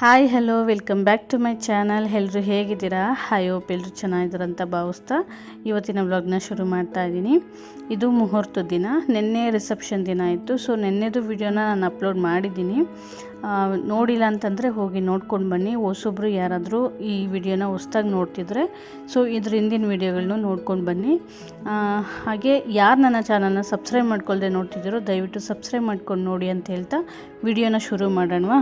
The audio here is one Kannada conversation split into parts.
Hi hello welcome back to my channel ಎಲ್ಲರೂ ಹೇಗಿದ್ದೀರಾ? ಹಾಯ್ ಓಪ್ ಎಲ್ಲರೂ ಚೆನ್ನಾಗಿದ್ದಾರಂತ ಭಾವಿಸ್ತಾ ಇವತ್ತಿನ ವ್ಲಾಗ್ನ ಶುರು ಮಾಡ್ತಾ ಇದ್ದೀನಿ. ಇದು ಮುಹೂರ್ತ ದಿನ. ನಿನ್ನೆ ರಿಸೆಪ್ಷನ್ ದಿನ ಇತ್ತು. ಸೊ ನಿನ್ನೆದು ವಿಡಿಯೋನ ನಾನು ಅಪ್ಲೋಡ್ ಮಾಡಿದ್ದೀನಿ. ನೋಡಿಲ್ಲ ಅಂತಂದರೆ ಹೋಗಿ ನೋಡ್ಕೊಂಡು ಬನ್ನಿ. ಹೊಸೊಬ್ರು ಯಾರಾದರೂ ಈ ವಿಡಿಯೋನ ಹೊಸ್ದಾಗಿ ನೋಡ್ತಿದ್ರೆ, ಸೊ ಇದ್ರ ಹಿಂದಿನ ವಿಡಿಯೋಗಳನ್ನೂ ನೋಡ್ಕೊಂಡು ಬನ್ನಿ. ಹಾಗೆ ಯಾರು ನನ್ನ ಚಾನಲ್ನ ಸಬ್ಸ್ಕ್ರೈಬ್ ಮಾಡ್ಕೊಳ್ಳದೆ ನೋಡ್ತಿದ್ದೀರೋ ದಯವಿಟ್ಟು ಸಬ್ಸ್ಕ್ರೈಬ್ ಮಾಡ್ಕೊಂಡು ನೋಡಿ ಅಂತ ಹೇಳ್ತಾ ವಿಡಿಯೋನ ಶುರು ಮಾಡೋಣವಾ.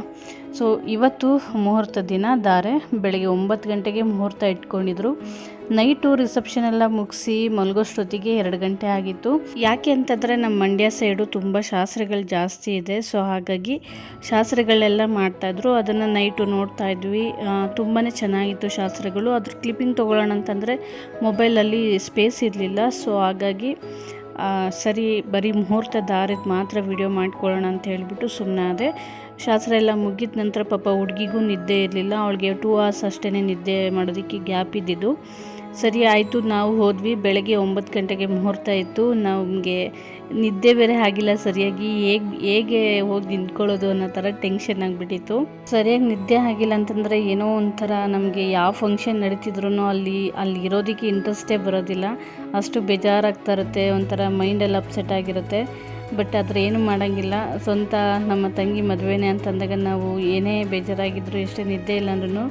ಸೊ ಇವತ್ತು ಮುಹೂರ್ತ ದಿನ ಧಾರೆ ಬೆಳಗ್ಗೆ ಒಂಬತ್ತು ಗಂಟೆಗೆ ಮುಹೂರ್ತ ಇಟ್ಕೊಂಡಿದ್ರು. ನೈಟು ರಿಸೆಪ್ಷನ್ ಎಲ್ಲ ಮುಗಿಸಿ ಮಲಗೋಷ್ಟೊತ್ತಿಗೆ ಎರಡು ಗಂಟೆ ಆಗಿತ್ತು. ಯಾಕೆ ಅಂತಂದರೆ ನಮ್ಮ ಮಂಡ್ಯ ಸೈಡು ತುಂಬ ಶಾಸ್ತ್ರಗಳು ಜಾಸ್ತಿ ಇದೆ. ಸೊ ಹಾಗಾಗಿ ಶಾಸ್ತ್ರಗಳೆಲ್ಲ ಮಾಡ್ತಾಯಿದ್ರು ಅದನ್ನು ನೈಟು ನೋಡ್ತಾ ಇದ್ವಿ. ತುಂಬಾ ಚೆನ್ನಾಗಿತ್ತು ಶಾಸ್ತ್ರಗಳು. ಅದ್ರ ಕ್ಲಿಪ್ಪಿಂಗ್ ತೊಗೊಳ್ಳೋಣ ಅಂತಂದರೆ ಮೊಬೈಲಲ್ಲಿ ಸ್ಪೇಸ್ ಇರಲಿಲ್ಲ. ಸೊ ಹಾಗಾಗಿ ಸರಿ, ಬರೀ ಮುಹೂರ್ತ ದಾರಿದ ಮಾತ್ರ ವಿಡಿಯೋ ಮಾಡ್ಕೊಳ್ಳೋಣ ಅಂತ ಹೇಳಿಬಿಟ್ಟು ಸುಮ್ಮನೆ ಅದೇ ಶಾಸ್ತ್ರ ಎಲ್ಲ ಮುಗಿದ ನಂತರ ಪಾಪ ಹುಡುಗಿಗೂ ನಿದ್ದೆ ಇರಲಿಲ್ಲ. ಅವಳಿಗೆ ಟೂ ಅವರ್ಸ್ ಅಷ್ಟೇ ನಿದ್ದೆ ಮಾಡೋದಕ್ಕೆ ಗ್ಯಾಪ್ ಇದ್ದಿದ್ದು. ಸರಿ ಆಯಿತು, ನಾವು ಹೋದ್ವಿ. ಬೆಳಗ್ಗೆ ಒಂಬತ್ತು ಗಂಟೆಗೆ ಮುಹೂರ್ತ ಇತ್ತು. ನಮಗೆ ನಿದ್ದೆ ಬೇರೆ ಆಗಿಲ್ಲ ಸರಿಯಾಗಿ. ಹೇಗೆ ಹೇಗೆ ಹೋಗಿ ನಿಂತ್ಕೊಳ್ಳೋದು ಅನ್ನೋ ಥರ ಟೆನ್ಷನ್ ಆಗಿಬಿಟ್ಟಿತ್ತು. ಸರಿಯಾಗಿ ನಿದ್ದೆ ಆಗಿಲ್ಲ ಅಂತಂದರೆ ಏನೋ ಒಂಥರ ನಮಗೆ ಯಾವ ಫಂಕ್ಷನ್ ನಡೀತಿದ್ರು ಅಲ್ಲಿ ಅಲ್ಲಿ ಇರೋದಕ್ಕೆ ಇಂಟ್ರೆಸ್ಟೇ ಬರೋದಿಲ್ಲ. ಅಷ್ಟು ಬೇಜಾರಾಗ್ತಾ ಇರುತ್ತೆ, ಒಂಥರ ಮೈಂಡೆಲ್ಲ ಅಪ್ಸೆಟ್ ಆಗಿರುತ್ತೆ. ಬಟ್ ಅದ್ರ ಏನು ಮಾಡೋಂಗಿಲ್ಲ. ಸ್ವಂತ ನಮ್ಮ ತಂಗಿ ಮದುವೆನೇ ಅಂತಂದಾಗ ನಾವು ಏನೇ ಬೇಜಾರಾಗಿದ್ದರೂ ಎಷ್ಟೇ ನಿದ್ದೆ ಇಲ್ಲ ಅಂದ್ರೂ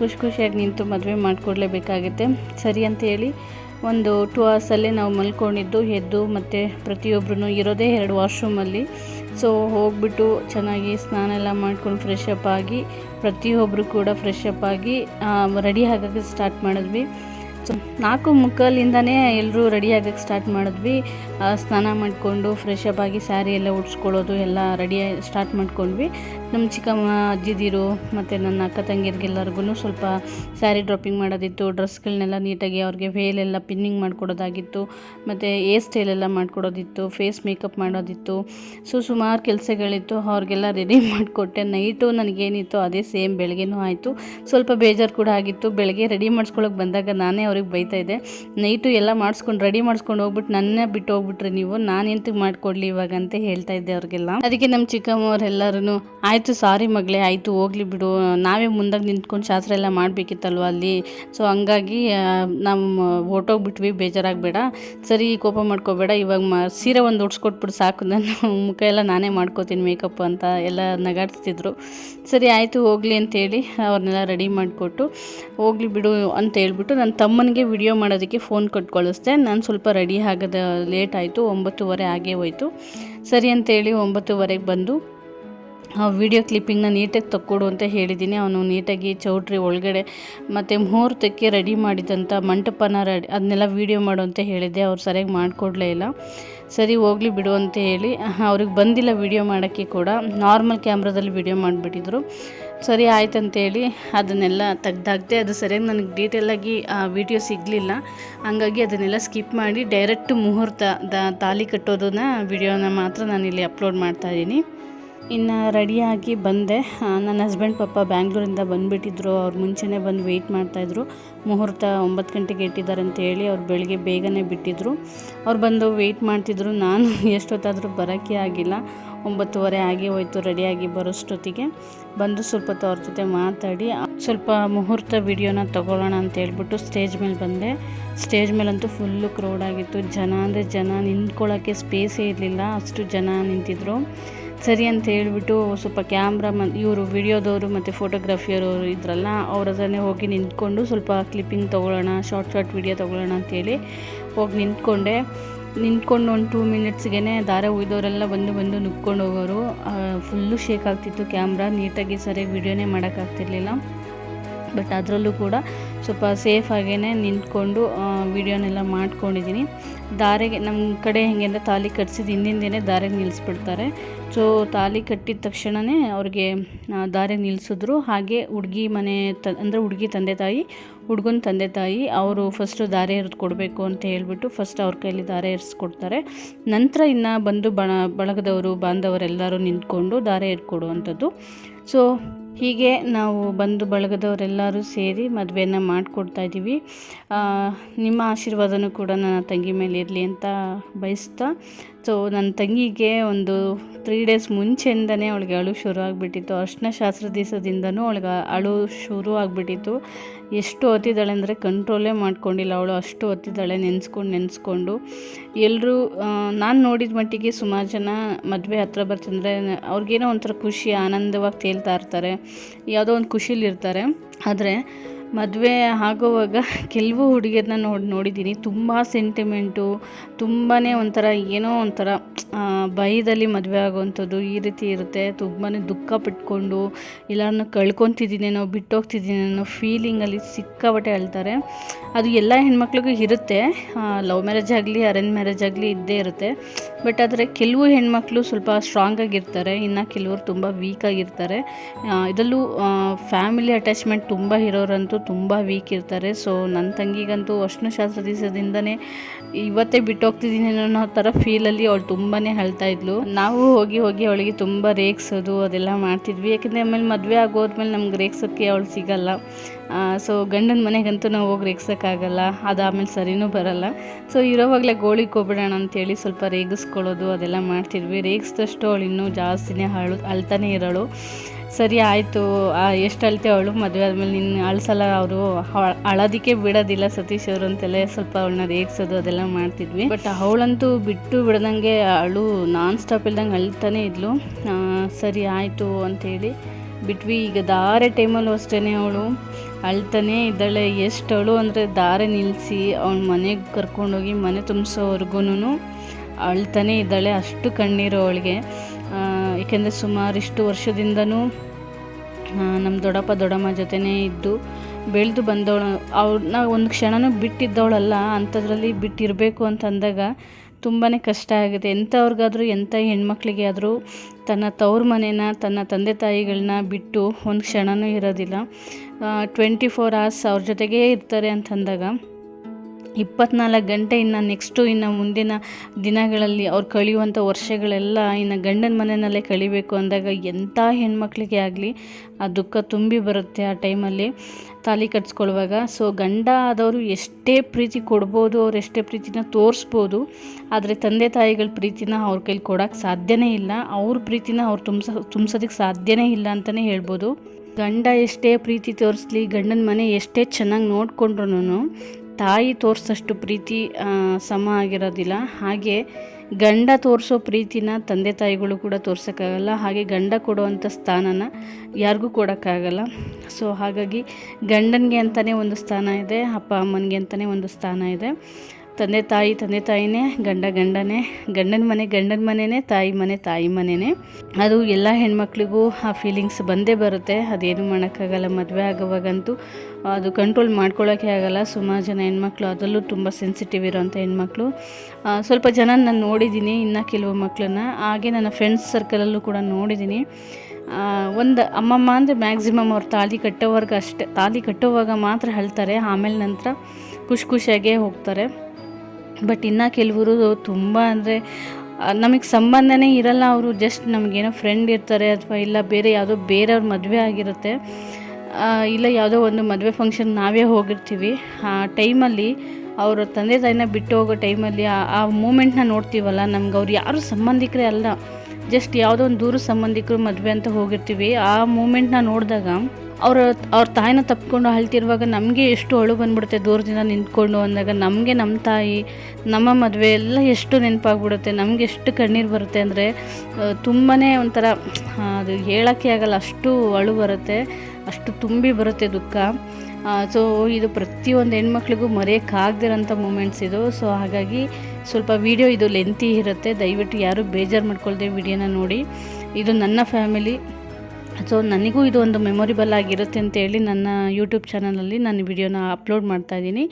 ಖುಷಿ ಖುಷಿಯಾಗಿ ನಿಂತು ಮದುವೆ ಮಾಡಿಕೊಡ್ಲೇಬೇಕಾಗುತ್ತೆ. ಸರಿ ಅಂತ ಹೇಳಿ ಒಂದು ಟೂ ಅವರ್ಸಲ್ಲೇ ನಾವು ಮಲ್ಕೊಂಡಿದ್ದು, ಎದ್ದು ಮತ್ತು ಪ್ರತಿಯೊಬ್ಬರೂ ಇರೋದೇ ಎರಡು ವಾಶ್ರೂಮಲ್ಲಿ ಸೊ ಹೋಗ್ಬಿಟ್ಟು ಚೆನ್ನಾಗಿ ಸ್ನಾನ ಎಲ್ಲ ಮಾಡ್ಕೊಂಡು ಫ್ರೆಶ್ ಅಪ್ ಆಗಿ ಪ್ರತಿಯೊಬ್ಬರು ಕೂಡ ಫ್ರೆಶ್ ಅಪ್ ಆಗಿ ರೆಡಿ ಆಗೋಕ್ಕೆ ಸ್ಟಾರ್ಟ್ ಮಾಡಿದ್ವಿ. ಸೊ ನಾಲ್ಕು ಮುಕ್ಕಲಿಂದನೇ ಎಲ್ಲರೂ ರೆಡಿ ಆಗೋಕ್ಕೆ ಸ್ಟಾರ್ಟ್ ಮಾಡಿದ್ವಿ. ಸ್ನಾನ ಮಾಡಿಕೊಂಡು ಫ್ರೆಶ್ ಅಪ್ ಆಗಿ ಸ್ಯಾರಿ ಎಲ್ಲ ಉಡ್ಸ್ಕೊಳ್ಳೋದು ಎಲ್ಲ ರೆಡಿ ಸ್ಟಾರ್ಟ್ ಮಾಡ್ಕೊಂಡ್ವಿ. ನಮ್ಮ ಚಿಕ್ಕಮ್ಮ, ಅಜ್ಜಿದಿರು ಮತ್ತು ನನ್ನ ಅಕ್ಕ ತಂಗಿಯರಿಗೆಲ್ಲರಿಗೂ ಸ್ವಲ್ಪ ಸ್ಯಾರಿ ಡ್ರಾಪಿಂಗ್ ಮಾಡೋದಿತ್ತು. ಡ್ರೆಸ್ಗಳನ್ನೆಲ್ಲ ನೀಟಾಗಿ ಅವ್ರಿಗೆ ವೇಲೆಲ್ಲ ಪಿನ್ನಿಂಗ್ ಮಾಡಿಕೊಡೋದಾಗಿತ್ತು. ಮತ್ತು ಏರ್ ಸ್ಟೈಲ್ ಎಲ್ಲ ಮಾಡ್ಕೊಡೋದಿತ್ತು ಫೇಸ್ ಮೇಕಪ್ ಮಾಡೋದಿತ್ತು. ಸೊ ಸುಮಾರು ಕೆಲಸಗಳಿತ್ತು. ಅವ್ರಿಗೆಲ್ಲ ರೆಡಿ ಮಾಡಿಕೊಟ್ಟೆ. ನೈಟು ನನಗೇನಿತ್ತು ಅದೇ ಸೇಮ್ ಬೆಳಗ್ಗೆನೂ ಆಯಿತು. ಸ್ವಲ್ಪ ಬೇಜಾರು ಕೂಡ ಆಗಿತ್ತು. ಬೆಳಗ್ಗೆ ರೆಡಿ ಮಾಡಿಸ್ಕೊಳಕ್ಕೆ ಬಂದಾಗ ನಾನೇ ಅವ್ರಿಗೆ ಬೈತಾ ಇದ್ದೆ. ನೈಟು ಎಲ್ಲ ಮಾಡಿಸ್ಕೊಂಡು ರೆಡಿ ಮಾಡಿಸ್ಕೊಂಡು ಹೋಗ್ಬಿಟ್ಟು ನನ್ನೇ ಬಿಟ್ಟು ಹೋಗ್ಬಿಟ್ರೆ ನೀವು. ನಾನು ಎಂತಕ್ಕೆ ಮಾಡಿಕೊಡ್ಲಿ ಇವಾಗ ಅಂತ ಹೇಳ್ತಾ ಇದ್ದೆ ಅವ್ರಿಗೆಲ್ಲ. ಅದಕ್ಕೆ ನಮ್ಮ ಚಿಕ್ಕಮ್ಮವ್ರೆಲ್ಲರೂ ಆಯಿತು ಸಾರಿ ಮಗಳೇ, ಆಯಿತು, ಹೋಗ್ಲಿ ಬಿಡು. ನಾವೇ ಮುಂದಾಗಿ ನಿಂತ್ಕೊಂಡು ಶಾಸ್ತ್ರ ಎಲ್ಲ ಮಾಡಬೇಕಿತ್ತಲ್ವ ಅಲ್ಲಿ. ಸೊ ಹಂಗಾಗಿ ನಮ್ಮ ನಾವು ಹೊರ್ಟೋಗ್ಬಿಟ್ವಿ, ಬೇಜಾರಾಗಬೇಡ. ಸರಿ, ಕೋಪ ಮಾಡ್ಕೋಬೇಡ. ಇವಾಗ ಮ, ಸೀರೆ ಒಂದು ಉಡ್ಸ್ಕೊಟ್ಬಿಟ್ಟು ಸಾಕು. ನಾನು ಮುಖ ಎಲ್ಲ ನಾನೇ ಮಾಡ್ಕೋತೀನಿ ಮೇಕಪ್ ಅಂತ ಎಲ್ಲ ನಗಾಡ್ತಿದ್ರು ಸರಿ, ಆಯಿತು, ಹೋಗಲಿ ಅಂತೇಳಿ ಅವ್ರನ್ನೆಲ್ಲ ರೆಡಿ ಮಾಡಿಕೊಟ್ಟು, ಹೋಗ್ಲಿ ಬಿಡು ಅಂತ ಹೇಳ್ಬಿಟ್ಟು ನನ್ನ ತಮ್ಮನಿಗೆ ವಿಡಿಯೋ ಮಾಡೋದಕ್ಕೆ ಫೋನ್ ಕೊಟ್ಟು ಕಳಿಸ್ದೆ. ನಾನು ಸ್ವಲ್ಪ ರೆಡಿ ಆಗೋದು ಲೇಟ್ ಆಯಿತು, ಒಂಬತ್ತುವರೆ ಆಗೇ ಹೋಯಿತು. ಸರಿ ಅಂತೇಳಿ ಒಂಬತ್ತುವರೆಗೆ ಬಂದು ಆ ವಿಡಿಯೋ ಕ್ಲಿಪ್ಪಿಂಗ್ನ ನೀಟಾಗಿ ತಕ್ಕೊಡು ಅಂತ ಹೇಳಿದ್ದೀನಿ. ಅವನು ನೀಟಾಗಿ ಚೌಟ್ರಿ ಒಳಗಡೆ ಮತ್ತು ಮುಹೂರ್ತಕ್ಕೆ ರೆಡಿ ಮಾಡಿದಂಥ ಮಂಟಪನ ರೆಡಿ, ಅದನ್ನೆಲ್ಲ ವೀಡಿಯೋ ಮಾಡು ಅಂತ ಹೇಳಿದ್ದೆ. ಅವ್ರು ಸರಿಯಾಗಿ ಮಾಡಿಕೊಡ್ಲೇ ಇಲ್ಲ. ಸರಿ, ಹೋಗಲಿ ಬಿಡು ಅಂತ ಹೇಳಿ, ಅವ್ರಿಗೆ ಬಂದಿಲ್ಲ ವಿಡಿಯೋ ಮಾಡೋಕ್ಕೆ ಕೂಡ. ನಾರ್ಮಲ್ ಕ್ಯಾಮ್ರಾದಲ್ಲಿ ವಿಡಿಯೋ ಮಾಡಿಬಿಟ್ಟಿದ್ರು. ಸರಿ ಆಯ್ತು ಅಂತೇಳಿ ಅದನ್ನೆಲ್ಲ ತೆಗ್ದಾಕ್ದೆ, ಅದು ಸರಿಯಾಗಿ ನನಗೆ ಡೀಟೇಲಾಗಿ ಆ ವಿಡಿಯೋ ಸಿಗಲಿಲ್ಲ. ಹಂಗಾಗಿ ಅದನ್ನೆಲ್ಲ ಸ್ಕಿಪ್ ಮಾಡಿ ಡೈರೆಕ್ಟ್ ಮುಹೂರ್ತ ದ ತಾಲಿ ಕಟ್ಟೋದನ್ನ ವಿಡಿಯೋನ ಮಾತ್ರ ನಾನಿಲ್ಲಿ ಅಪ್ಲೋಡ್ ಮಾಡ್ತಾಯಿದ್ದೀನಿ ಇನ್ನು ರೆಡಿಯಾಗಿ ಬಂದೆ. ನನ್ನ ಹಸ್ಬೆಂಡ್ ಪಾಪ ಬ್ಯಾಂಗ್ಳೂರಿಂದ ಬಂದುಬಿಟ್ಟಿದ್ರು. ಅವ್ರು ಮುಂಚೆನೇ ಬಂದು ವೆಯ್ಟ್ ಮಾಡ್ತಾಯಿದ್ರು ಮುಹೂರ್ತ ಒಂಬತ್ತು ಗಂಟೆಗೆ ಇಟ್ಟಿದ್ದಾರೆ ಅಂತೇಳಿ ಅವ್ರು ಬೆಳಗ್ಗೆ ಬೇಗನೆ ಬಿಟ್ಟಿದ್ರು. ಅವ್ರು ಬಂದು ವೆಯ್ಟ್ ಮಾಡ್ತಿದ್ರು. ನಾನು ಎಷ್ಟೊತ್ತಾದರೂ ಬರೋಕ್ಕೆ ಆಗಿಲ್ಲ. ಒಂಬತ್ತುವರೆ ಆಗಿ ಹೋಯ್ತು, ರೆಡಿಯಾಗಿ ಬರೋಷ್ಟೊತ್ತಿಗೆ ಬಂದು ಸ್ವಲ್ಪ ಅವ್ರ ಜೊತೆ ಮಾತಾಡಿ ಸ್ವಲ್ಪ ಮುಹೂರ್ತ ವಿಡಿಯೋನ ತಗೊಳ್ಳೋಣ ಅಂತ ಹೇಳ್ಬಿಟ್ಟು ಸ್ಟೇಜ್ ಮೇಲೆ ಬಂದೆ. ಸ್ಟೇಜ್ ಮೇಲಂತೂ ಫುಲ್ಲು ಕ್ರೌಡ್ ಆಗಿತ್ತು. ಜನ ಅಂದರೆ ಜನ ನಿಂತ್ಕೊಳ್ಳೋಕ್ಕೆ ಸ್ಪೇಸೇ ಇರಲಿಲ್ಲ. ಅಷ್ಟು ಜನ ನಿಂತಿದ್ರು. ಸರಿ ಅಂತ ಹೇಳಿಬಿಟ್ಟು ಸ್ವಲ್ಪ ಕ್ಯಾಮ್ರಾ ಮನ್ ಇವರು ವಿಡಿಯೋದವರು ಮತ್ತು ಫೋಟೋಗ್ರಫಿಯವರು ಇದ್ರಲ್ಲ, ಅವ್ರ ಹತ್ರನೇ ಹೋಗಿ ನಿಂತ್ಕೊಂಡು ಸ್ವಲ್ಪ ಕ್ಲಿಪ್ಪಿಂಗ್ ತೊಗೊಳ್ಳೋಣ, ಶಾರ್ಟ್ ಶಾರ್ಟ್ ವಿಡಿಯೋ ತೊಗೊಳ್ಳೋಣ ಅಂತೇಳಿ ಹೋಗಿ ನಿಂತ್ಕೊಂಡೆ. ನಿಂತ್ಕೊಂಡು ಒಂದು ಟೂ ಮಿನಿಟ್ಸ್ಗೆ ದಾರ ಉಯ್ದವರೆಲ್ಲ ಬಂದು ಬಂದು ನುಕ್ಕೊಂಡು ಹೋಗೋರು ಫುಲ್ಲು ಶೇಕ್ ಆಗ್ತಿತ್ತು ಕ್ಯಾಮ್ರಾ ನೀಟಾಗಿ ಸರಿಯಾಗಿ ವಿಡಿಯೋನೇ ಮಾಡೋಕ್ಕಾಗ್ತಿರ್ಲಿಲ್ಲ. ಬಟ್ ಅದರಲ್ಲೂ ಕೂಡ ಸ್ವಲ್ಪ ಸೇಫಾಗೇ ನಿಂತ್ಕೊಂಡು ವಿಡಿಯೋನೆಲ್ಲ ಮಾಡ್ಕೊಂಡಿದ್ದೀನಿ ದಾರೆಗೆ ನಮ್ಮ ಕಡೆ ಹೆಂಗೆ ಅಂದರೆ ತಾಲಿ ಕಟ್ಸಿದ ಹಿಂದಿನ ದಿನ ದಾರೆಗೆ ನಿಲ್ಲಿಸ್ಬಿಡ್ತಾರೆ ಸೊ ತಾಲಿ ಕಟ್ಟಿದ ತಕ್ಷಣವೇ ಅವ್ರಿಗೆ ದಾರೆ ನಿಲ್ಲಿಸಿದ್ರು ಹಾಗೆ ಹುಡುಗಿ ಮನೆ ತ, ಅಂದರೆ ಹುಡುಗಿ ತಂದೆ ತಾಯಿ ಹುಡುಗನ ತಂದೆ ತಾಯಿ, ಅವರು ಫಸ್ಟು ದಾರೆ ಎರೆದು ಕೊಡಬೇಕು ಅಂತ ಹೇಳ್ಬಿಟ್ಟು ಫಸ್ಟ್ ಅವ್ರ ಕೈಲಿ ದಾರೆ ಎರೆಸ್ಕೊಡ್ತಾರೆ. ನಂತರ ಇನ್ನು ಬಂದು ಬಣ, ಬಳಗದವರು, ಬಾಂಧವರೆಲ್ಲರೂ ನಿಂತ್ಕೊಂಡು ದಾರೆ ಎರ್ಕೊಡುವಂಥದ್ದು. ಸೊ ಹೀಗೆ ನಾವು ಬಂದು ಬಳಗದವರೆಲ್ಲರೂ ಸೇರಿ ಮದುವೆಯನ್ನು ಮಾಡಿಕೊಡ್ತಾ ಇದ್ದೀವಿ ನಿಮ್ಮ ಆಶೀರ್ವಾದನೂ ಕೂಡ ನನ್ನ ತಂಗಿ ಮೇಲೆ ಇರಲಿ ಅಂತ ಬಯಸ್ತಾ. ಸೊ ನನ್ನ ತಂಗಿಗೆ ಒಂದು ತ್ರೀ ಡೇಸ್ ಮುಂಚೆಯಿಂದನೇ ಅವಳಿಗೆ ಅಳು ಶುರು ಆಗಿಬಿಟ್ಟಿತ್ತು. ಅರ್ಶಿನ ಶಾಸ್ತ್ರ ದಿವಸದಿಂದನೂ ಅವಳಿಗೆ ಅಳು ಶುರು ಆಗಿಬಿಟ್ಟಿತ್ತು. ಎಷ್ಟು ಓದಿದ್ದಾಳೆ ಅಂದರೆ ಕಂಟ್ರೋಲೇ ಮಾಡ್ಕೊಂಡಿಲ್ಲ. ಅವಳು ಅಷ್ಟು ಒತ್ತಿದ್ದಾಳೆ ನೆನೆಸ್ಕೊಂಡು ನೆನೆಸ್ಕೊಂಡು. ಎಲ್ಲರೂ ನಾನು ನೋಡಿದ ಮಟ್ಟಿಗೆ ಸುಮಾರು ಜನ ಮದುವೆ ಹತ್ರ ಬರ್ತಂದರೆ ಅವ್ರಿಗೇನೋ ಒಂಥರ ಖುಷಿ, ಆನಂದವಾಗಿ ತೇಲ್ತಾ ಇರ್ತಾರೆ. ಯಾವುದೋ ಒಂದು ಖುಷಿಲಿರ್ತಾರೆ. ಆದರೆ ಮದುವೆ ಆಗೋವಾಗ ಕೆಲವು ಹುಡುಗಿಯರನ್ನ ನೋಡಿ ನೋಡಿದ್ದೀನಿ. ತುಂಬ ಸೆಂಟಿಮೆಂಟು ತುಂಬಾ ಒಂಥರ ಏನೋ ಒಂಥರ ಭಯದಲ್ಲಿ ಮದುವೆ ಆಗೋವಂಥದ್ದು ಈ ರೀತಿ ಇರುತ್ತೆ. ತುಂಬಾ ದುಃಖ ಪಟ್ಕೊಂಡು ಎಲ್ಲರನ್ನ ಕಳ್ಕೊತಿದ್ದೀನೇನೋ ಬಿಟ್ಟೋಗ್ತಿದ್ದೀನೇನೋ ಫೀಲಿಂಗಲ್ಲಿ ಸಿಕ್ಕಾಬಟ್ಟೆ ಹೇಳ್ತಾರೆ. ಅದು ಎಲ್ಲ ಹೆಣ್ಮಕ್ಳಿಗೂ ಇರುತ್ತೆ. ಲವ್ ಮ್ಯಾರೇಜ್ ಆಗಲಿ ಅರೇಂಜ್ ಮ್ಯಾರೇಜ್ ಆಗಲಿ ಇದ್ದೇ ಇರುತ್ತೆ. ಬಟ್ ಆದರೆ ಕೆಲವು ಹೆಣ್ಮಕ್ಳು ಸ್ವಲ್ಪ ಸ್ಟ್ರಾಂಗ್ ಆಗಿರ್ತಾರೆ. ಇನ್ನು ಕೆಲವರು ತುಂಬ ವೀಕ್ ಆಗಿರ್ತಾರೆ. ಇದರಲ್ಲೂ ಫ್ಯಾಮಿಲಿ ಅಟ್ಯಾಚ್ಮೆಂಟ್ ತುಂಬ ಇರೋರಂತೂ ತುಂಬ ವೀಕ್ ಇರ್ತಾರೆ. ಸೊ ನನ್ನ ತಂಗಿಗಂತೂ ಅಷ್ಟು ಶಾಸ್ತ್ರ ದಿವಸದಿಂದನೇ ಇವತ್ತೇ ಬಿಟ್ಟೋಗ್ತಿದ್ದೀನಿ ಅನ್ನೋ ಥರ ಫೀಲಲ್ಲಿ ಅವಳು ತುಂಬಾ ಅಳ್ತಾ ಇದ್ಲು. ನಾವು ಹೋಗಿ ಹೋಗಿ ಅವಳಿಗೆ ತುಂಬ ರೇಗ್ಸೋದು ಅದೆಲ್ಲ ಮಾಡ್ತಿದ್ವಿ. ಯಾಕೆಂದರೆ ಆಮೇಲೆ ಮದುವೆ ಆಗೋದ್ಮೇಲೆ ನಮ್ಗೆ ರೇಗ್ಸೋಕ್ಕೆ ಅವಳು ಸಿಗಲ್ಲ. ಸೊ ಗಂಡನ ಮನೆಗಂತೂ ನಾವು ಹೋಗಿ ರೇಗ್ಸೋಕ್ಕಾಗಲ್ಲ, ಅದಾದಮೇಲೆ ಸರಿನೂ ಬರಲ್ಲ. ಸೊ ಇರೋವಾಗಲೇ ಗೋಳಿಗೆ ಹೋಗ್ಬಿಡೋಣ ಅಂತೇಳಿ ಸ್ವಲ್ಪ ರೇಗಿಸ್ಕೊಳ್ಳೋದು, ಅದೆಲ್ಲ ಮಾಡ್ತಿದ್ವಿ. ರೇಗಿಸಿದಷ್ಟು ಅವಳು ಇನ್ನೂ ಜಾಸ್ತಿನೇ ಅಳು, ಅಳ್ತಾನೆ ಇರೋಳು. ಸರಿ ಆಯಿತು ಎಷ್ಟು ಅಳ್ತೆ ಅವಳು? ಮದುವೆ ಆದಮೇಲೆ ನಿನ್ನ ಅಳ್ಸಲ್ಲ ಅವರು ಅಳೋದಕ್ಕೆ ಬಿಡೋದಿಲ್ಲ ಸತೀಶ್ ಅವರು ಅಂತೆಲ್ಲ ಸ್ವಲ್ಪ ಅವಳನ್ನ ರೇಗಿಸೋದು ಅದೆಲ್ಲ ಮಾಡ್ತಿದ್ವಿ. ಬಟ್ ಅವಳಂತೂ ಬಿಟ್ಟು ಬಿಡದಂಗೆ ಅಳು ನಾನ್ ಸ್ಟಾಪ್ ಇಲ್ದಂಗೆ ಅಳ್ತಾನೆ ಇದ್ಲು. ಸರಿ ಆಯಿತು ಅಂಥೇಳಿ ಬಿಟ್ವಿ. ಈಗ ದಾರೆ ಟೈಮಲ್ಲೂ ಅಷ್ಟೇ ಅವಳು. ಅಳ್ತಾನೆ ಇದ್ದಾಳೆ. ಎಷ್ಟು ಅಳು ಅಂದರೆ ದಾರೆ ನಿಲ್ಲಿಸಿ ಅವನ ಮನೆಗೆ ಕರ್ಕೊಂಡೋಗಿ ಮನೆ ತುಂಬಿಸೋವರೆಗೂ ಅಳ್ತಾನೆ ಇದ್ದಾಳೆ ಅಷ್ಟು ಕಣ್ಣೀರು ಅವಳಿಗೆ. ಏಕೆಂದರೆ ಸುಮಾರು ಇಷ್ಟು ವರ್ಷದಿಂದನೂ ನಮ್ಮ ದೊಡ್ಡಪ್ಪ ದೊಡ್ಡಮ್ಮ ಜೊತೆನೇ ಇದ್ದು ಬೆಳೆದು ಬಂದವಳು. ಅವ್ನ ಒಂದು ಕ್ಷಣನೂ ಬಿಟ್ಟಿದ್ದವಳಲ್ಲ ಅಂಥದ್ರಲ್ಲಿ ಬಿಟ್ಟಿರಬೇಕು ಅಂತಂದಾಗ ತುಂಬಾ ಕಷ್ಟ ಆಗುತ್ತೆ. ಎಂಥವ್ರಿಗಾದರೂ ಎಂಥ ಹೆಣ್ಮಕ್ಳಿಗೆ ಆದರೂ ತನ್ನ ತವ್ರ ಮನೇನ, ತನ್ನ ತಂದೆ ತಾಯಿಗಳನ್ನ ಬಿಟ್ಟು ಒಂದು ಕ್ಷಣವೂ ಇರೋದಿಲ್ಲ. ಟ್ವೆಂಟಿ ಫೋರ್ ಅವರ್ಸ್ ಅವ್ರ ಜೊತೆಗೇ ಇರ್ತಾರೆ ಅಂತಂದಾಗ ಇಪ್ಪತ್ನಾಲ್ಕು ಗಂಟೆ ಇನ್ನು ನೆಕ್ಸ್ಟು ಇನ್ನು ಮುಂದಿನ ದಿನಗಳಲ್ಲಿ ಅವ್ರು ಕಳೆಯುವಂಥ ವರ್ಷಗಳೆಲ್ಲ ಇನ್ನು ಗಂಡನ ಮನೆಯಲ್ಲೇ ಕಳಿಬೇಕು ಅಂದಾಗ ಎಂಥ ಹೆಣ್ಮಕ್ಳಿಗೆ ಆಗಲಿ, ಆ ದುಃಖ ತುಂಬಿ ಬರುತ್ತೆ ಆ ಟೈಮಲ್ಲಿ ತಾಲಿ ಕಟ್ಸ್ಕೊಳ್ಳುವಾಗ. ಸೊ ಗಂಡ ಆದವರು ಎಷ್ಟೇ ಪ್ರೀತಿ ಕೊಡ್ಬೋದು, ಅವ್ರು ಎಷ್ಟೇ ಪ್ರೀತಿನ ತೋರಿಸ್ಬೋದು, ಆದರೆ ತಂದೆ ತಾಯಿಗಳ ಪ್ರೀತಿನ ಅವ್ರ ಕೈಲಿ ಕೊಡೋಕ್ಕೆ ಸಾಧ್ಯನೇ ಇಲ್ಲ. ಅವ್ರ ಪ್ರೀತಿನ ಅವ್ರು ತುಂಬಿಸ ತುಂಬಿಸೋದಕ್ಕೆ ಸಾಧ್ಯನೇ ಇಲ್ಲ ಅಂತಲೇ ಹೇಳ್ಬೋದು. ಗಂಡ ಎಷ್ಟೇ ಪ್ರೀತಿ ತೋರಿಸ್ಲಿ, ಗಂಡನ ಮನೆ ಎಷ್ಟೇ ಚೆನ್ನಾಗಿ ನೋಡಿಕೊಂಡ್ರು ತಾಯಿ ತೋರಿಸೋಷ್ಟು ಪ್ರೀತಿ ಸಮ ಆಗಿರೋದಿಲ್ಲ. ಹಾಗೆ ಗಂಡ ತೋರಿಸೋ ಪ್ರೀತಿನ ತಂದೆ ತಾಯಿಗಳು ಕೂಡ ತೋರ್ಸೋಕ್ಕಾಗಲ್ಲ. ಹಾಗೆ ಗಂಡ ಕೊಡುವಂಥ ಸ್ಥಾನನ ಯಾರಿಗೂ ಕೊಡೋಕ್ಕಾಗಲ್ಲ. ಸೊ ಹಾಗಾಗಿ ಗಂಡನಿಗೆ ಅಂತಲೇ ಒಂದು ಸ್ಥಾನ ಇದೆ, ಅಪ್ಪ ಅಮ್ಮನಿಗೆ ಅಂತಲೇ ಒಂದು ಸ್ಥಾನ ಇದೆ. ತಂದೆ ತಾಯಿ, ತಂದೆ ತಾಯಿನೇ, ಗಂಡ ಗಂಡನೇ, ಗಂಡನ ಮನೆ, ಗಂಡನ ಮನೆಯೇ ತಾಯಿ ಮನೆ, ತಾಯಿ ಮನೆಯೇ ಅದು ಎಲ್ಲ ಹೆಣ್ಮಕ್ಳಿಗೂ ಆ ಫೀಲಿಂಗ್ಸ್ ಬಂದೇ ಬರುತ್ತೆ. ಅದೇನು ಮಾಡೋಕ್ಕಾಗಲ್ಲ, ಮದುವೆ ಆಗೋವಾಗಂತೂ ಅದು ಕಂಟ್ರೋಲ್ ಮಾಡ್ಕೊಳ್ಳೋಕ್ಕೆ ಆಗಲ್ಲ. ಸುಮಾರು ಜನ ಹೆಣ್ಮಕ್ಳು, ಅದರಲ್ಲೂ ತುಂಬ ಸೆನ್ಸಿಟಿವ್ ಇರೋಂಥ ಹೆಣ್ಮಕ್ಳು. ಸ್ವಲ್ಪ ಜನ ನಾನು ನೋಡಿದ್ದೀನಿ, ಇನ್ನು ಕೆಲವು ಮಕ್ಕಳನ್ನ ಹಾಗೆ ನನ್ನ ಫ್ರೆಂಡ್ಸ್ ಸರ್ಕಲಲ್ಲೂ ಕೂಡ ನೋಡಿದ್ದೀನಿ. ಒಂದು ಅಮ್ಮಮ್ಮ ಅಂದರೆ ಮ್ಯಾಕ್ಸಿಮಮ್ ಅವ್ರು ತಾಳಿ ಕಟ್ಟೋವರೆಗೂ ಅಷ್ಟೇ. ತಾಳಿ ಕಟ್ಟೋವಾಗ ಮಾತ್ರ ಹೇಳ್ತಾರೆ ಆಮೇಲೆ ನಂತರ ಖುಷಿ ಖುಷಿಯಾಗೇ ಹೋಗ್ತಾರೆ. ಬಟ್ ಇನ್ನು ಕೆಲವರು ತುಂಬ ಅಂದರೆ ನಮಗೆ ಸಂಬಂಧನೇ ಇರಲ್ಲ ಅವರು ಜಸ್ಟ್ ನಮಗೇನೋ ಫ್ರೆಂಡ್ ಇರ್ತಾರೆ ಅಥವಾ ಇಲ್ಲ ಬೇರೆ ಯಾವುದೋ ಬೇರೆಯವ್ರ ಮದುವೆ ಆಗಿರುತ್ತೆ. ಇಲ್ಲ ಯಾವುದೋ ಒಂದು ಮದುವೆ ಫಂಕ್ಷನ್ ನಾವೇ ಹೋಗಿರ್ತೀವಿ. ಆ ಟೈಮಲ್ಲಿ ಅವರ ತಂದೆ ತಾಯಿನ ಬಿಟ್ಟು ಹೋಗೋ ಟೈಮಲ್ಲಿ ಆ ಮೂಮೆಂಟ್ನ ನೋಡ್ತೀವಲ್ಲ, ನಮ್ಗೆ ಅವ್ರು ಯಾರು ಸಂಬಂಧಿಕರೇ ಅಲ್ಲ. ಜಸ್ಟ್ ಯಾವುದೋ ಒಂದು ದೂರ ಸಂಬಂಧಿಕರು ಮದುವೆ ಅಂತ ಹೋಗಿರ್ತೀವಿ. ಆ ಮೂಮೆಂಟ್ನ ನೋಡಿದಾಗ ಅವ್ರ ಅವ್ರ ತಾಯಿನ ತಪ್ಪಿಕೊಂಡು ಅಳ್ತಿರುವಾಗ ನಮಗೆ ಎಷ್ಟು ಅಳು ಬಂದ್ಬಿಡುತ್ತೆ ದೂರದಿಂದ ನಿಂತ್ಕೊಂಡು ಅಂದಾಗ ನಮಗೆ ನಮ್ಮ ತಾಯಿ, ನಮ್ಮ ಮದುವೆ ಎಲ್ಲ ಎಷ್ಟು ನೆನಪಾಗ್ಬಿಡುತ್ತೆ, ನಮಗೆ ಎಷ್ಟು ಕಣ್ಣೀರು ಬರುತ್ತೆ ಅಂದರೆ ತುಂಬಾ ಒಂಥರ ಅದು ಹೇಳೋಕ್ಕೆ ಆಗಲ್ಲ, ಅಷ್ಟು ಅಳು ಬರುತ್ತೆ, ಅಷ್ಟು ತುಂಬಿ ಬರುತ್ತೆ ದುಃಖ. ಸೊ ಇದು ಪ್ರತಿಯೊಂದು ಹೆಣ್ಮಕ್ಳಿಗೂ ಮರೆಯೋಕ್ಕಾಗದಿರೋಂಥ ಮೂಮೆಂಟ್ಸ್ ಇದು. ಸೊ ಹಾಗಾಗಿ ಸ್ವಲ್ಪ ವೀಡಿಯೋ ಇದು ಲೆಂತಿ ಇರುತ್ತೆ, ದಯವಿಟ್ಟು ಯಾರೂ ಬೇಜಾರು ಮಾಡ್ಕೊಳ್ದೆ ವಿಡಿಯೋನ ನೋಡಿ. ಇದು ನನ್ನ ಫ್ಯಾಮಿಲಿ ಸೊ ನನಗೂ ಇದು ಒಂದು ಮೆಮೊರಿಬಲ್ ಆಗಿರುತ್ತೆ ಅಂತೇಳಿ ನನ್ನ ಯೂಟ್ಯೂಬ್ ಚಾನಲಲ್ಲಿ ನಾನು ವಿಡಿಯೋನ ಅಪ್ಲೋಡ್ ಮಾಡ್ತಾ ಇದ್ದೀನಿ.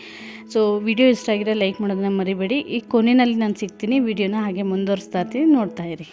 ಸೊ ವಿಡಿಯೋ ಇಷ್ಟ ಆಗಿರೋ ಲೈಕ್ ಮಾಡೋದನ್ನ ಮರಿಬೇಡಿ. ಈ ಕೊನೆಯಲ್ಲಿ ನಾನು ಸಿಗ್ತೀನಿ. ವಿಡಿಯೋನ ಹಾಗೆ ಮುಂದುವರಿಸ್ತಾ ಇರ್ತೀನಿ. ನೋಡ್ತಾ ಇರಿ.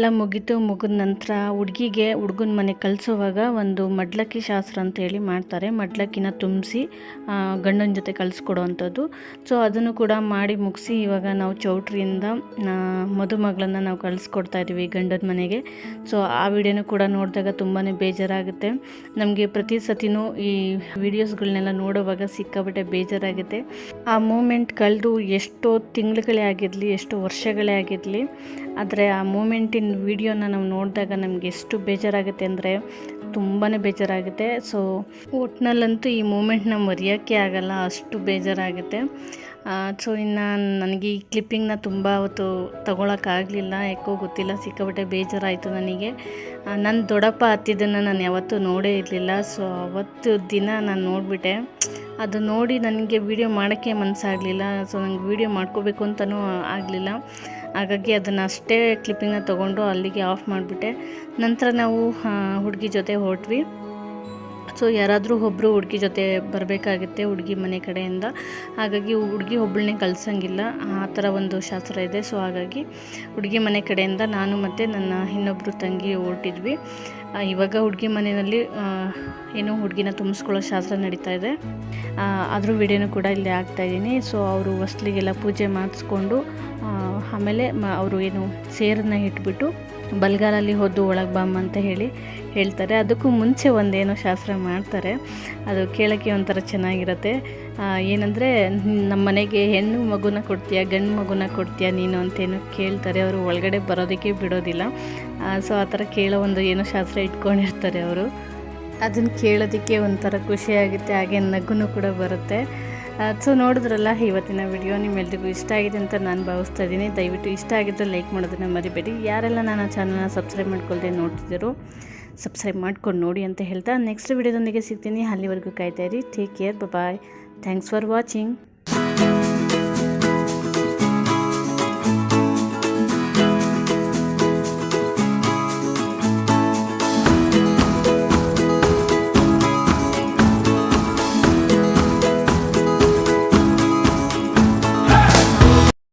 ಎಲ್ಲ ಮುಗಿತು, ಮುಗಿದ ನಂತರ ಹುಡುಗಿಗೆ ಹುಡುಗನ ಮನೆ ಕಳಿಸುವಾಗ ಒಂದು ಮಡ್ಲಕ್ಕಿ ಶಾಸ್ತ್ರ ಅಂತ ಹೇಳಿ ಮಾಡ್ತಾರೆ. ಮಡ್ಲಕ್ಕಿನ ತುಂಬಿಸಿ ಗಂಡನ ಜೊತೆ ಕಳಿಸ್ಕೊಡೋವಂಥದ್ದು ಸೊ ಅದನ್ನು ಕೂಡ ಮಾಡಿ ಮುಗಿಸಿ ಇವಾಗ ನಾವು ಚೌಟ್ರಿಯಿಂದ ಮದುಮಗಳನ್ನು ನಾವು ಕಳಿಸ್ಕೊಡ್ತಾ ಇದ್ದೀವಿ ಗಂಡನ ಮನೆಗೆ. ಸೊ ಆ ವಿಡಿಯೋನು ಕೂಡ ನೋಡಿದಾಗ ತುಂಬಾ ಬೇಜಾರಾಗುತ್ತೆ. ನಮಗೆ ಪ್ರತಿ ಸತಿನೂ ಈ ವಿಡಿಯೋಸ್ಗಳನ್ನೆಲ್ಲ ನೋಡುವಾಗ ಸಿಕ್ಕಾಬಿಟ್ಟೆ ಬೇಜಾರಾಗುತ್ತೆ. ಆ ಮೂಮೆಂಟ್ ಕಳೆದು ಎಷ್ಟೋ ತಿಂಗಳುಗಳೇ ಆಗಿರಲಿ, ಎಷ್ಟೋ ವರ್ಷಗಳೇ ಆಗಿರಲಿ ಆದರೆ ಆ ಮೂಮೆಂಟಿನ ವಿಡಿಯೋನ ನಾವು ನೋಡಿದಾಗ ನಮಗೆ ಎಷ್ಟು ಬೇಜಾರಾಗುತ್ತೆ ಅಂದರೆ ತುಂಬಾ ಬೇಜಾರಾಗುತ್ತೆ. ಸೊ ಒಟ್ನಲ್ಲಂತೂ ಈ ಮೂಮೆಂಟ್ನ ಮರೆಯೋಕ್ಕೆ ಆಗಲ್ಲ, ಅಷ್ಟು ಬೇಜಾರಾಗುತ್ತೆ. ಸೊ ಇನ್ನು ನನಗೆ ಈ ಕ್ಲಿಪ್ಪಿಂಗ್ನ ತುಂಬ ಅವತ್ತು ತೊಗೊಳಕ್ಕಾಗಲಿಲ್ಲ ಯಾಕೋ ಗೊತ್ತಿಲ್ಲ ಸಿಕ್ಕಾಬಟ್ಟೆ ಬೇಜಾರಾಯಿತು ನನಗೆ. ನನ್ನ ದೊಡ್ಡಪ್ಪ ಹತ್ತಿದ್ದನ್ನು ನಾನು ಯಾವತ್ತೂ ನೋಡೇ ಇರಲಿಲ್ಲ. ಸೊ ಅವತ್ತು ದಿನ ನಾನು ನೋಡಿಬಿಟ್ಟೆ. ಅದು ನೋಡಿ ನನಗೆ ವಿಡಿಯೋ ಮಾಡೋಕ್ಕೆ ಮನಸ್ಸಾಗಲಿಲ್ಲ ಸೊ ನನಗೆ ವಿಡಿಯೋ ಮಾಡ್ಕೋಬೇಕು ಅಂತಲೂ ಆಗಲಿಲ್ಲ. ಹಾಗಾಗಿ ಅದನ್ನು ಅಷ್ಟೇ ಕ್ಲಿಪ್ಪಿಂಗ್ನ ತೊಗೊಂಡು ಅಲ್ಲಿಗೆ ಆಫ್ ಮಾಡಿಬಿಟ್ಟೆ. ನಂತರ ನಾವು ಹುಡುಗಿ ಜೊತೆ ಹೊರಟ್ವಿ. ಸೊ ಯಾರಾದರೂ ಒಬ್ಬರು ಹುಡುಗಿ ಜೊತೆ ಬರಬೇಕಾಗುತ್ತೆ ಹುಡುಗಿ ಮನೆ ಕಡೆಯಿಂದ. ಹಾಗಾಗಿ ಹುಡುಗಿ ಒಬ್ಬಳನ್ನೇ ಕಲ್ಸಂಗಿಲ್ಲ ಆ ಥರ ಒಂದು ಶಾಸ್ತ್ರ ಇದೆ. ಸೊ ಹಾಗಾಗಿ ಹುಡುಗಿ ಮನೆ ಕಡೆಯಿಂದ ನಾನು ಮತ್ತು ನನ್ನ ಇನ್ನೊಬ್ಬರು ತಂಗಿ ಹೊರಟಿದ್ವಿ. ಇವಾಗ ಹುಡುಗಿ ಮನೆಯಲ್ಲಿ ಏನೋ ಹುಡುಗಿನ ತುಂಬಿಸ್ಕೊಳ್ಳೋ ಶಾಸ್ತ್ರ ನಡೀತಾ ಇದೆ. ಅದ್ರ ವಿಡಿಯೋನು ಕೂಡ ಇಲ್ಲಿ ಹಾಕ್ತಾಯಿದ್ದೀನಿ ಸೊ ಅವರು ಹೊಸ್ಲಿಗೆಲ್ಲ ಪೂಜೆ ಮಾಡಿಸ್ಕೊಂಡು ಆಮೇಲೆ ಮ, ಅವರು ಏನು ಸೇರನ್ನ ಇಟ್ಬಿಟ್ಟು ಬಲ್ಗಾಲಲ್ಲಿ ಹೊದ್ದು ಒಳಗೆ ಬಾಮ್ ಅಂತ ಹೇಳಿ ಹೇಳ್ತಾರೆ. ಅದಕ್ಕೂ ಮುಂಚೆ ಒಂದೇನೋ ಶಾಸ್ತ್ರ ಮಾಡ್ತಾರೆ. ಅದು ಕೇಳೋಕ್ಕೆ ಒಂಥರ ಚೆನ್ನಾಗಿರುತ್ತೆ. ಏನಂದರೆ, ನಮ್ಮ ಮನೆಗೆ ಹೆಣ್ಣು ಮಗುನ ಕೊಡ್ತೀಯಾ, ಗಂಡು ಮಗುನ ಕೊಡ್ತೀಯಾ ನೀನು? ಅಂತೇನು ಕೇಳ್ತಾರೆ. ಅವರು ಒಳಗಡೆ ಬರೋದಕ್ಕೆ ಬಿಡೋದಿಲ್ಲ. ಸೊ ಆ ಥರ ಕೇಳೋ ಒಂದು ಏನೋ ಶಾಸ್ತ್ರ ಇಟ್ಕೊಂಡಿರ್ತಾರೆ ಅವರು. ಅದನ್ನು ಕೇಳೋದಕ್ಕೆ ಒಂಥರ ಖುಷಿಯಾಗುತ್ತೆ ಹಾಗೆ ನಗುನೂ ಕೂಡ ಬರುತ್ತೆ. ಸೊ ನೋಡಿದ್ರಲ್ಲ, ಇವತ್ತಿನ ವಿಡಿಯೋ ನಿಮ್ಮೆಲ್ರಿಗೂ ಇಷ್ಟ ಆಗಿದೆ ಅಂತ ನಾನು ಭಾವಿಸ್ತಾ ಇದ್ದೀನಿ. ದಯವಿಟ್ಟು ಇಷ್ಟ ಆಗಿದ್ದರೆ ಲೈಕ್ ಮಾಡೋದನ್ನು ಮರಿಬೇಡಿ. ಯಾರೆಲ್ಲ ನನ್ನ ಚಾನಲ್ನ ಸಬ್ಸ್ಕ್ರೈಬ್ ಮಾಡ್ಕೊಳ್ದೆ ನೋಡ್ತಿದ್ದರು ಸಬ್ಸ್ಕ್ರೈಬ್ ಮಾಡ್ಕೊಂಡು ನೋಡಿ ಅಂತ ಹೇಳ್ತಾ ನೆಕ್ಸ್ಟ್ ವಿಡಿಯೋದೊಂದಿಗೆ ಸಿಗ್ತೀನಿ. ಅಲ್ಲಿವರೆಗೂ ಕಾಯ್ತಾ ಇರಿ. Take care bye thanks for watching